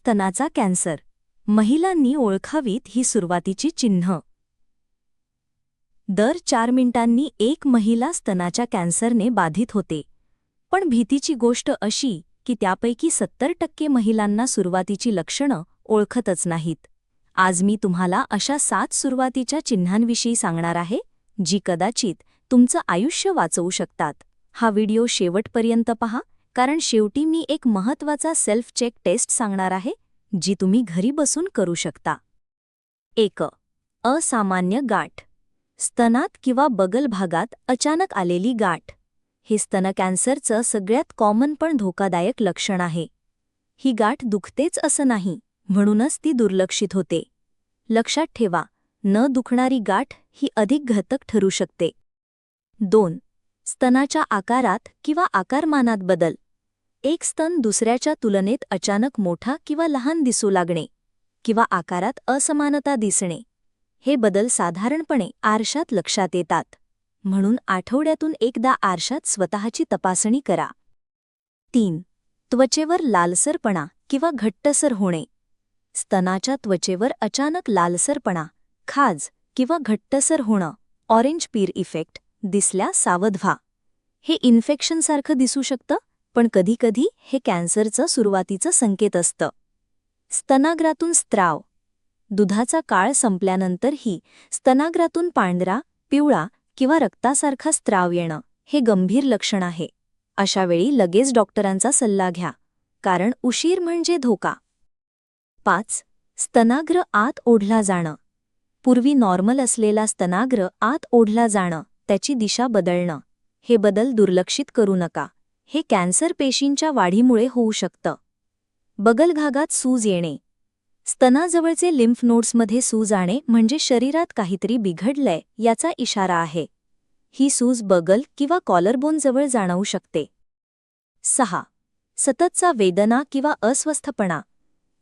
स्तनाचा कॅन्सर. महिलांनी ओळखावीत ही सुरुवातीची चिन्ह. दर चार मिनिटांनी एक महिला स्तनाच्या कॅन्सरने बाधित होते. पण भीतीची गोष्ट अशी की त्यापैकी सत्तर टक्के महिलांना सुरुवातीची लक्षणं ओळखतच नाहीत. आज मी तुम्हाला अशा सात सुरुवातीच्या चिन्हांविषयी सांगणार आहे जी कदाचित तुमचं आयुष्य वाचवू शकतात. हा व्हिडिओ शेवटपर्यंत पहा. कारण शेवटी मी एक महत्त्वाचा सेल्फ चेक टेस्ट सांगणार आहे जी तुम्ही घरी बसून करू शकता. एक असामान्य गाठ. स्तनात किंवा बगल भागात अचानक आलेली गाठ. हे स्तन कॅन्सरचं सगळ्यात कॉमन पण धोकादायक लक्षण आहे. ही गाठ दुखतेच असं नाही म्हणूनच ती दुर्लक्षित होते. लक्षात ठेवा न दुखणारी गाठ ही अधिक घातक ठरू शकते. दोन स्तनाच्या आकारात किंवा आकारमानात बदल. एक स्तन दुसऱ्याच्या तुलनेत अचानक मोठा किंवा लहान दिसू लागणे किंवा आकारात असमानता दिसणे. हे बदल साधारणपणे आरशात लक्षात येतात. म्हणून आठवड्यातून एकदा आरशात स्वतःची तपासणी करा. तीन. त्वचेवर लालसरपणा किंवा घट्टसर होणे. स्तनाच्या त्वचेवर अचानक लालसरपणा खाज किंवा घट्टसर होणं ऑरेंज पीर इफेक्ट दिसल्या सावध व्हा. हे इन्फेक्शनसारखं दिसू शकतं पण कधीकधी हे कॅन्सरचं सुरुवातीचं संकेत असतं. स्तनाग्रातून स्त्राव. दुधाचा काळ संपल्यानंतरही स्तनाग्रातून पांढरा पिवळा किंवा रक्तासारखा स्त्राव येणं हे गंभीर लक्षण आहे. अशावेळी लगेच डॉक्टरांचा सल्ला घ्या. कारण उशीर म्हणजे धोका. पाच. स्तनाग्र आत ओढला जाणं. पूर्वी नॉर्मल असलेला स्तनाग्र आत ओढला जाणं. त्याची दिशा बदलणं. हे बदल दुर्लक्षित करू नका. हे कॅन्सर पेशींच्या वाढीमुळे होऊ शकतं. बगलघागात सूज येणे. स्तनाजवळचे लिम्फ नोड्समध्ये सूज आणे म्हणजे शरीरात काहीतरी बिघडलंय याचा इशारा आहे. ही सूज बगल किंवा कॉलरबोनजवळ जाणवू शकते. सहा. सततचा वेदना किंवा अस्वस्थपणा.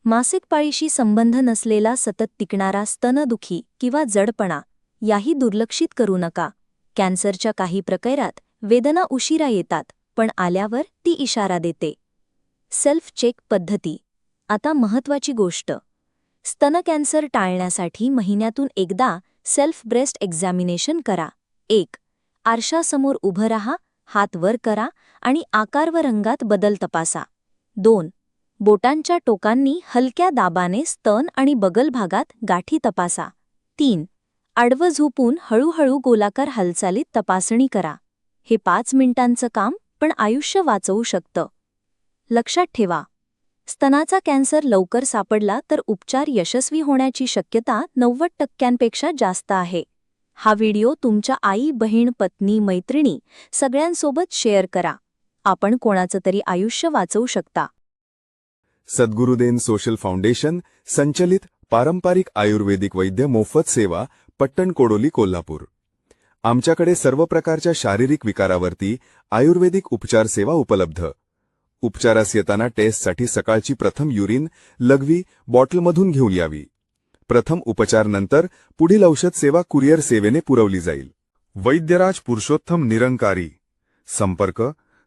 मासिक पाळीशी संबंध नसलेला सतत टिकणारा स्तनदुखी किंवा जडपणा याही दुर्लक्षित करू नका. कॅन्सरच्या काही प्रकारात वेदना उशिरा येतात पण आल्यावर ती इशारा देते. सेल्फ चेक पद्धती. आता महत्वाची गोष्ट. स्तन कॅन्सर टाळण्यासाठी महिन्यातून एकदा सेल्फ ब्रेस्ट एक्झामिनेशन करा. एक आरशासमोर उभं राहा हात वर करा आणि आकार व रंगात बदल तपासा. दोन बोटांच्या टोकांनी हलक्या दाबाने स्तन आणि बगल भागात गाठी तपासा. तीन आडवं झोपून हळूहळू गोलाकार हालचालीत तपासणी करा. हे पाच मिनिटांचं काम पण आयुष्य वाचवू शकतं. लक्षात ठेवा. स्तनाचा कॅन्सर लवकर सापडला तर उपचार यशस्वी होण्याची शक्यता नव्वद टक्क्यांपेक्षा जास्त आहे. हा व्हिडिओ तुमच्या आई बहीण पत्नी मैत्रिणी सगळ्यांसोबत शेअर करा. आपण कोणाचं तरी आयुष्य वाचवू शकता. सद्गुरुदेन सोशल फाउंडेशन संचलित पारंपरिक आयुर्वेदिक वैद्य मोफत सेवा पट्टण कोडोली कोल्हापूर. आमच्याकडे सर्व प्रकारच्या शारीरिक विकारावरती आयुर्वेदिक उपचार सेवा उपलब्ध. उपचारास येताना टेस्टसाठी सकाळची प्रथम युरिन लघवी बॉटलमधून घेऊन यावी. प्रथम उपचार नंतर पुढील औषध सेवा कुरिअर सेवेने पुरवली जाईल. वैद्यराज पुरुषोत्तम निरंकारी. संपर्क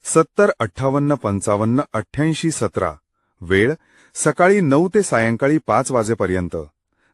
सत्तर अठ्ठावन्न पंचावन्न अठ्ठ्याऐंशी सतरा. वेळ सकाळी नऊ ते सायंकाळी पाच वाजेपर्यंत.